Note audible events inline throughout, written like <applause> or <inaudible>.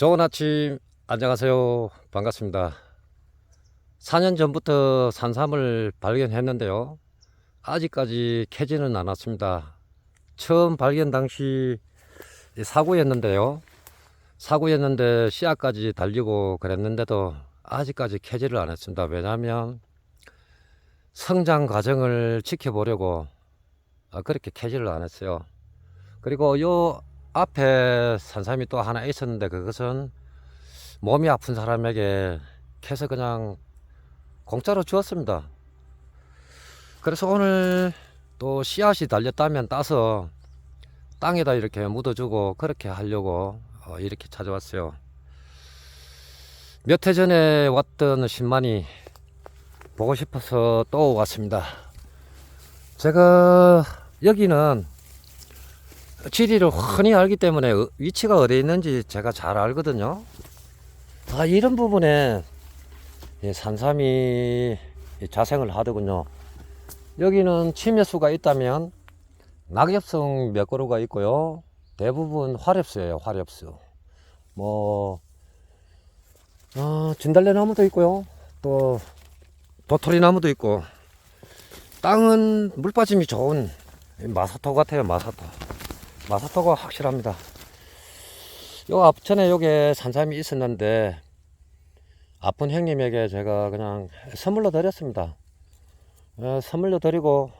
좋은 아침 안녕하세요. 반갑습니다. 4년 전부터 산삼을 발견했는데요. 아직까지 캐지는 않았습니다. 처음 발견 당시 사고였는데요. 사고였는데 씨앗까지 달리고 그랬는데도 아직까지 캐지를 안 했습니다. 왜냐하면 성장 과정을 지켜보려고 아, 그렇게 캐지를 안 했어요. 그리고 요 앞에 산삼이 또 하나 있었는데 그것은 몸이 아픈 사람에게 캐서 그냥 공짜로 주었습니다. 그래서 오늘 또 씨앗이 달렸다면 따서 땅에다 이렇게 묻어주고 그렇게 하려고 어, 이렇게 찾아왔어요. 몇 해 전에 왔던 신만이 보고 싶어서 또 왔습니다. 제가 여기는 지리를 훤히 알기 때문에 어- 위치가 어디 있는지 제가 잘 알거든요. 아, 이런 부분에 이 산삼이 이 자생을 하더군요. 여기는 침해수가 있다면 낙엽성 몇 그루가 있고요. 대부분 화렵수예요, 화렵수. 뭐, 어, 진달래 나무도 있고요. 또 도토리 나무도 있고 땅은 물 빠짐이 좋은 마사토 같아요, 마사토. 마사토가 확실합니다. 요 앞전에 요게 산삼이 있었는데 아픈 형님에게 제가 그냥 선물로 드렸습니다. 어, 선물로 드리고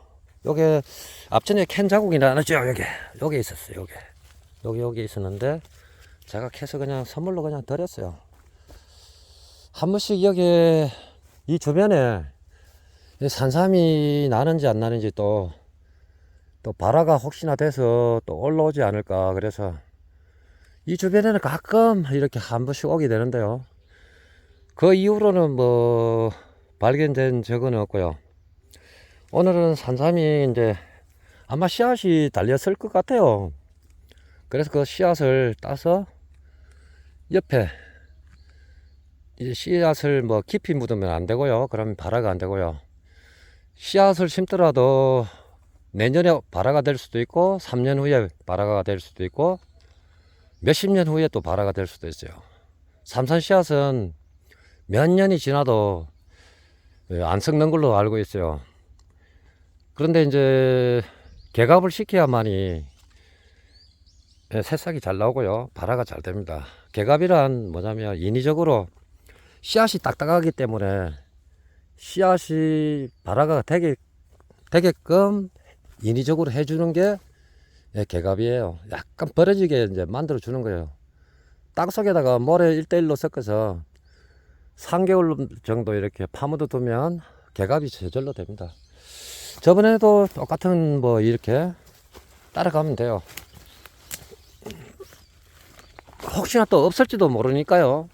요게 앞전에 캔 자국이 나죠 요게 요게 있었어요 요게 요게 요게 있었는데 제가 캐서 그냥 선물로 그냥 드렸어요. 한 번씩 여기 이 주변에 이 산삼이 나는지 안 나는지 또 또 바라가 혹시나 돼서 또 올라오지 않을까. 그래서 이 주변에는 가끔 이렇게 한 번씩 오게 되는데요. 그 이후로는 뭐 발견된 적은 없고요. 오늘은 산삼이 이제 아마 씨앗이 달렸을 것 같아요. 그래서 그 씨앗을 따서 옆에 이제 씨앗을 뭐 깊이 묻으면 안 되고요. 그러면 발화가 안 되고요. 씨앗을 심더라도 내년에 발화가 될 수도 있고 3년 후에 발화가 될 수도 있고 몇십 년 후에 또 발화가 될 수도 있어요. 삼산 씨앗은 몇 년이 지나도 예, 안 썩는 걸로 알고 있어요. 그런데 이제 개갑을 시켜야만이 예, 새싹이 잘 나오고요. 발화가 잘 됩니다. 개갑이란 뭐냐면 인위적으로 씨앗이 딱딱하기 때문에 씨앗이 발화가 되게 되게끔 인위적으로 해주는 게 예, 개갑이에요. 약간 벌어지게 이제 만들어 주는 거예요. 땅 속에다가 모래 1대1로 섞어서 3개월 정도 이렇게 파묻어 두면 개갑이 저절로 됩니다. 저번에도 똑같은 뭐 이렇게 따라가면 돼요. 혹시나 또 없을지도 모르니까요.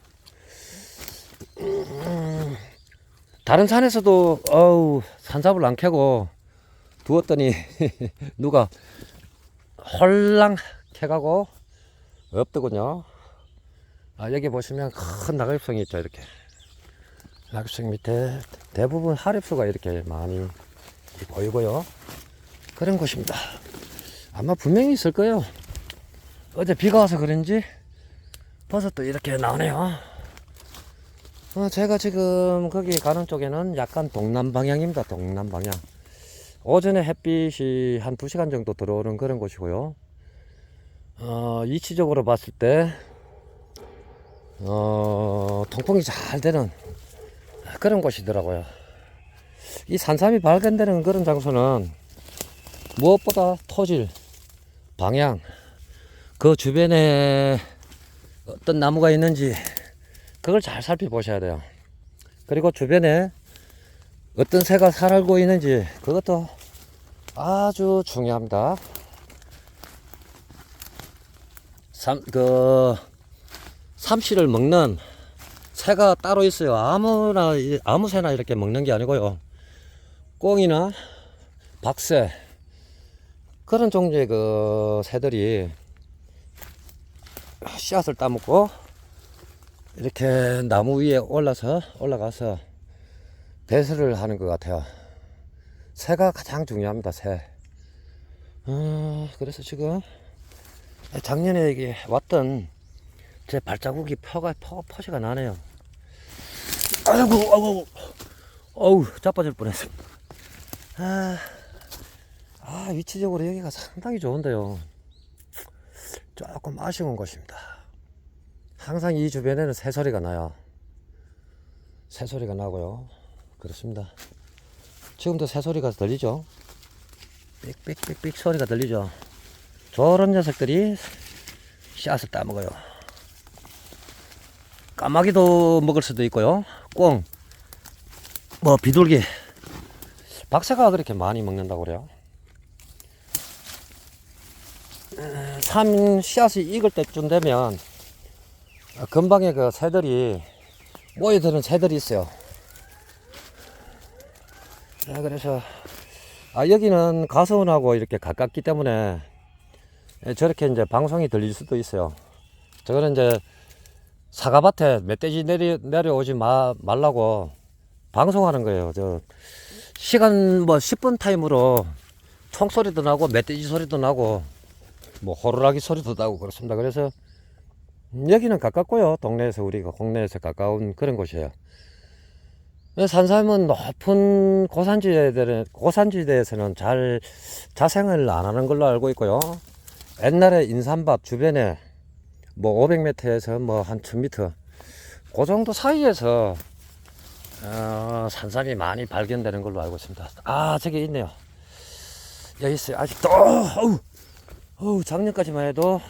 음, 다른 산에서도 어우 산삽을 안 캐고 두었더니 <laughs> 누가 홀랑 캐가고 없더군요. 아, 여기 보시면 큰 낙엽성이 있죠, 이렇게. 낙엽성 밑에 대부분 하립수가 이렇게 많이 보이고요. 그런 곳입니다. 아마 분명히 있을 거예요. 어제 비가 와서 그런지 버섯도 이렇게 나오네요. 어, 제가 지금 거기 가는 쪽에는 약간 동남 방향입니다. 동남 방향. 오전에 햇빛이 한 2시간 정도 들어오는 그런 곳이고요. 어, 이치적으로 봤을 때, 어, 통풍이 잘 되는 그런 곳이더라고요. 이 산삼이 발견되는 그런 장소는 무엇보다 토질, 방향, 그 주변에 어떤 나무가 있는지 그걸 잘 살펴보셔야 돼요. 그리고 주변에 어떤 새가 살고 있는지 그것도 아주 중요합니다. 삼, 그, 삼시를 먹는 새가 따로 있어요. 아무나, 아무 새나 이렇게 먹는 게 아니고요. 꽁이나 박새, 그런 종류의 그 새들이 씨앗을 따먹고 이렇게 나무 위에 올라서, 올라가서 배설을 하는 것 같아요. 새가 가장 중요합니다. 새. 어, 그래서 지금 작년에 여기 왔던 제 발자국이 퍼가 퍼 퍼지가 나네요. 아이고 아이고 어우 자빠질 뻔했습니다. 아, 아 위치적으로 여기가 상당히 좋은데요. 조금 아쉬운 것입니다. 항상 이 주변에는 새소리가 나요. 새소리가 나고요. 그렇습니다. 지금도 새소리가 들리죠? 삑삑삑삑 소리가 들리죠? 저런 녀석들이 씨앗을 따먹어요. 까마귀도 먹을 수도 있고요. 꽁, 뭐 비둘기, 박새가 그렇게 많이 먹는다고 그래요. 음, 참 씨앗이 익을 때쯤 되면 금방에 그 새들이 모여드는 새들이 있어요. 자, 그래서 아 여기는 가서원하고 이렇게 가깝기 때문에 예, 저렇게 이제 방송이 들릴 수도 있어요. 저거는 이제 사과밭에 멧돼지 내려, 내려오지 마, 말라고 방송하는 거예요. 저 시간 뭐 10분 타임으로 총소리도 나고 멧돼지 소리도 나고 뭐 호루라기 소리도 나고 그렇습니다. 그래서 음, 여기는 가깝고요. 동네에서 우리가 국내에서 가까운 그런 곳이에요. 산삼은 높은 고산지대들은 고산지대에서는 잘 자생을 안 하는 걸로 알고 있고요. 옛날에 인삼밭 주변에 뭐 500m에서 뭐 한 1000m 그 정도 사이에서 어, 산삼이 많이 발견되는 걸로 알고 있습니다. 아 저기 있네요. 여기 있어요. 아직도 어우, 어우 작년까지만 해도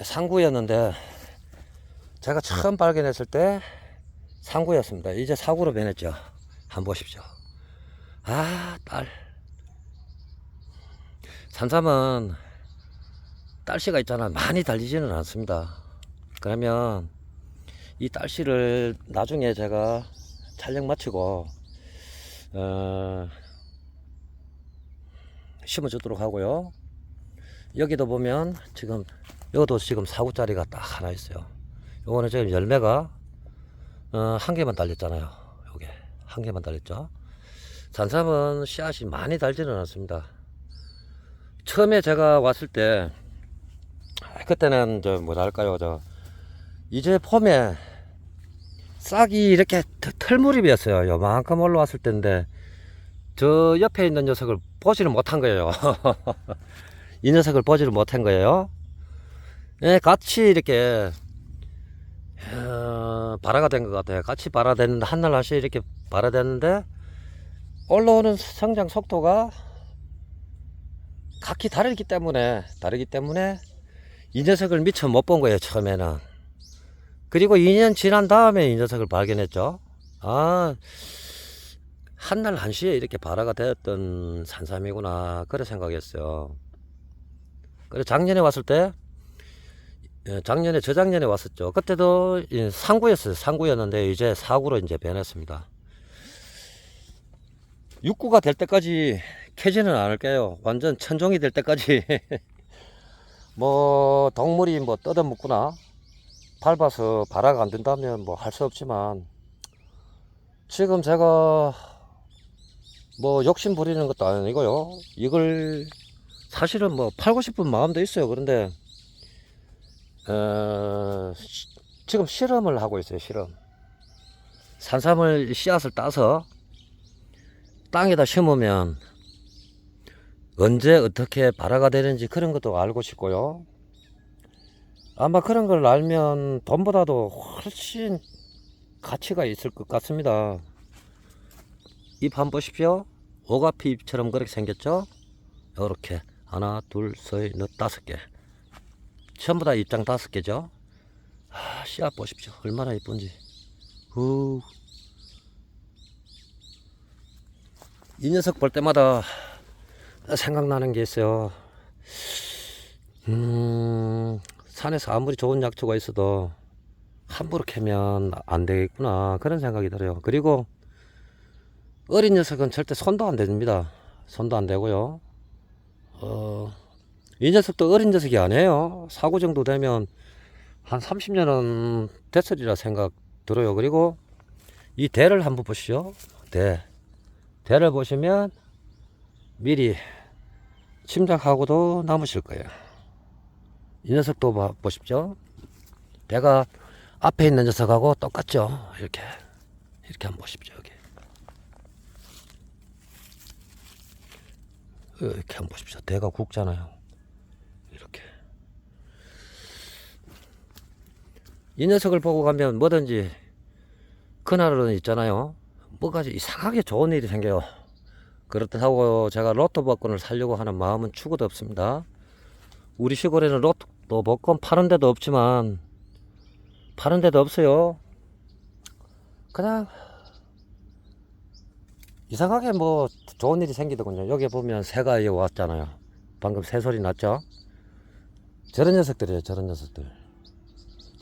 상구였는데 제가 처음 발견했을 때 상구였습니다. 이제 사구로 변했죠. 한번 보십시오. 아, 딸. 산삼은 딸씨가 있잖아. 많이 달리지는 않습니다. 그러면 이 딸씨를 나중에 제가 촬영 마치고, 어, 심어주도록 하고요. 여기도 보면 지금, 여기도 지금 사구짜리가 딱 하나 있어요. 요거는 지금 열매가 어, 한 개만 달렸잖아요. 요게 한 개만 달렸죠. 산삼은 씨앗이 많이 달지는 않습니다. 처음에 제가 왔을 때 아, 그때는 저 뭐랄까요 저 이제 봄에 싹이 이렇게 털- 털무립이었어요. 요만큼 올라왔을 때인데 저 옆에 있는 녀석을 보지를 못한 거예요. <laughs> 이 녀석을 보지를 못한 거예요. 예, 같이 이렇게 어, 발화가 된 것 같아요. 같이 발화됐는데 한날 한시 이렇게 발화됐는데 올라오는 성장 속도가 각기 다르기 때문에 다르기 때문에 이 녀석을 미처 못 본 거예요 처음에는. 그리고 2년 지난 다음에 이 녀석을 발견했죠. 아 한날 한시에 이렇게 발화가 되었던 산삼이구나 그런 생각했어요. 그래서 작년에 왔을 때 예, 작년에 저작년에 왔었죠. 그때도 이 상구였어요. 상구였는데 이제 사구로 이제 변했습니다. 육구가 될 때까지 캐지는 않을게요. 완전 천종이 될 때까지 <laughs> 뭐 동물이 뭐 뜯어먹거나 밟아서 발화가 안 된다면 뭐 할 수 없지만 지금 제가 뭐 욕심 부리는 것도 아니고요. 이걸 사실은 뭐 팔고 싶은 마음도 있어요. 그런데 어, 시- 지금 실험을 하고 있어요, 실험. 산삼을 씨앗을 따서 땅에다 심으면 언제 어떻게 발화가 되는지 그런 것도 알고 싶고요. 아마 그런 걸 알면 돈보다도 훨씬 가치가 있을 것 같습니다. 잎 한번 보십시오. 오가피 잎처럼 그렇게 생겼죠? 이렇게 하나, 둘, 셋, 넷, 다섯 개. 전부 다 입장 다섯 개죠. 아, 씨앗 보십시오. 얼마나 이쁜지. 후. 이 녀석 볼 때마다 생각나는 게 있어요. 음, 산에서 아무리 좋은 약초가 있어도 함부로 캐면 안 되겠구나. 그런 생각이 들어요. 그리고 어린 녀석은 절대 손도 안 됩니다. 손도 안 되고요. 어, 이 녀석도 어린 녀석이 아니에요. 사고 정도 되면 한 30년은 됐으리라 생각 들어요. 그리고 이 대를 한번 보시죠. 대. 대를 보시면 미리 침착하고도 남으실 거예요. 이 녀석도 봐, 보십시오. 배가 앞에 있는 녀석하고 똑같죠. 이렇게 이렇게 한번 보십시오. 여기 이렇게 한번 보십시오. 대가 굵잖아요. 이렇게 이 녀석을 보고 가면 뭐든지 그날은 있잖아요. 뭐가지 이상하게 좋은 일이 생겨요. 그렇다고 제가 로또 복권을 사려고 하는 마음은 추구도 없습니다. 우리 시골에는 로또 복권 파는 데도 없지만 파는 데도 없어요. 그냥 이상하게 뭐 좋은 일이 생기더군요. 여기 보면 새가 왔잖아요. 방금 새 소리 났죠? 저런 녀석들이에요. 저런 녀석들.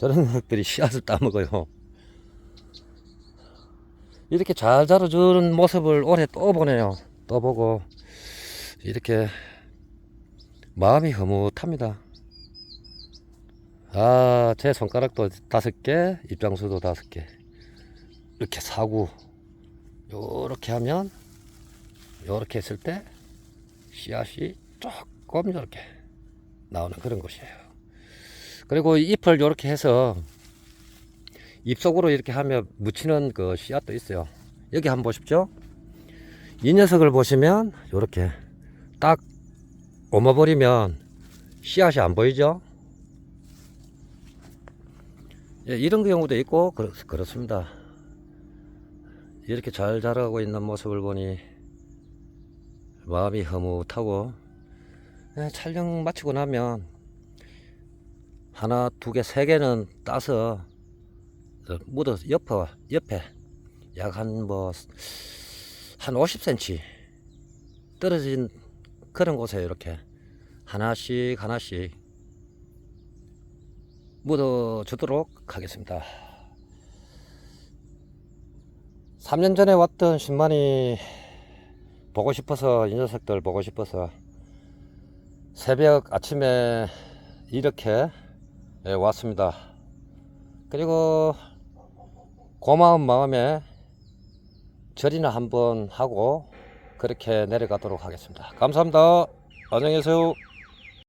저런 녀석들이 씨앗을 따먹어요. 이렇게 잘 자라주는 모습을 올해 또 보네요. 또 보고 이렇게 마음이 흐뭇합니다. 아, 제 손가락도 다섯 개, 입장수도 다섯 개. 이렇게 사구 요렇게 하면 요렇게 했을 때 씨앗이 조금 이렇게 나오는 그런 곳이에요. 그리고 잎을 요렇게 해서 잎 속으로 이렇게 하면 묻히는 그 씨앗도 있어요. 여기 한번 보십시오. 이 녀석을 보시면 요렇게 딱 옮아버리면 씨앗이 안 보이죠? 예, 이런 경우도 있고 그렇, 그렇습니다. 이렇게 잘 자라고 있는 모습을 보니 마음이 흐뭇하고 예, 촬영 마치고 나면 하나, 두 개, 세 개는 따서 어, 묻어 옆에 옆에 약 한 뭐 한 50cm 떨어진 그런 곳에 이렇게 하나씩 하나씩 묻어 주도록 하겠습니다. 3년 전에 왔던 신만이 보고 싶어서 이 녀석들 보고 싶어서 새벽 아침에 이렇게 예, 왔습니다. 그리고 고마운 마음에 절이나 한번 하고 그렇게 내려가도록 하겠습니다. 감사합니다. 안녕히 계세요.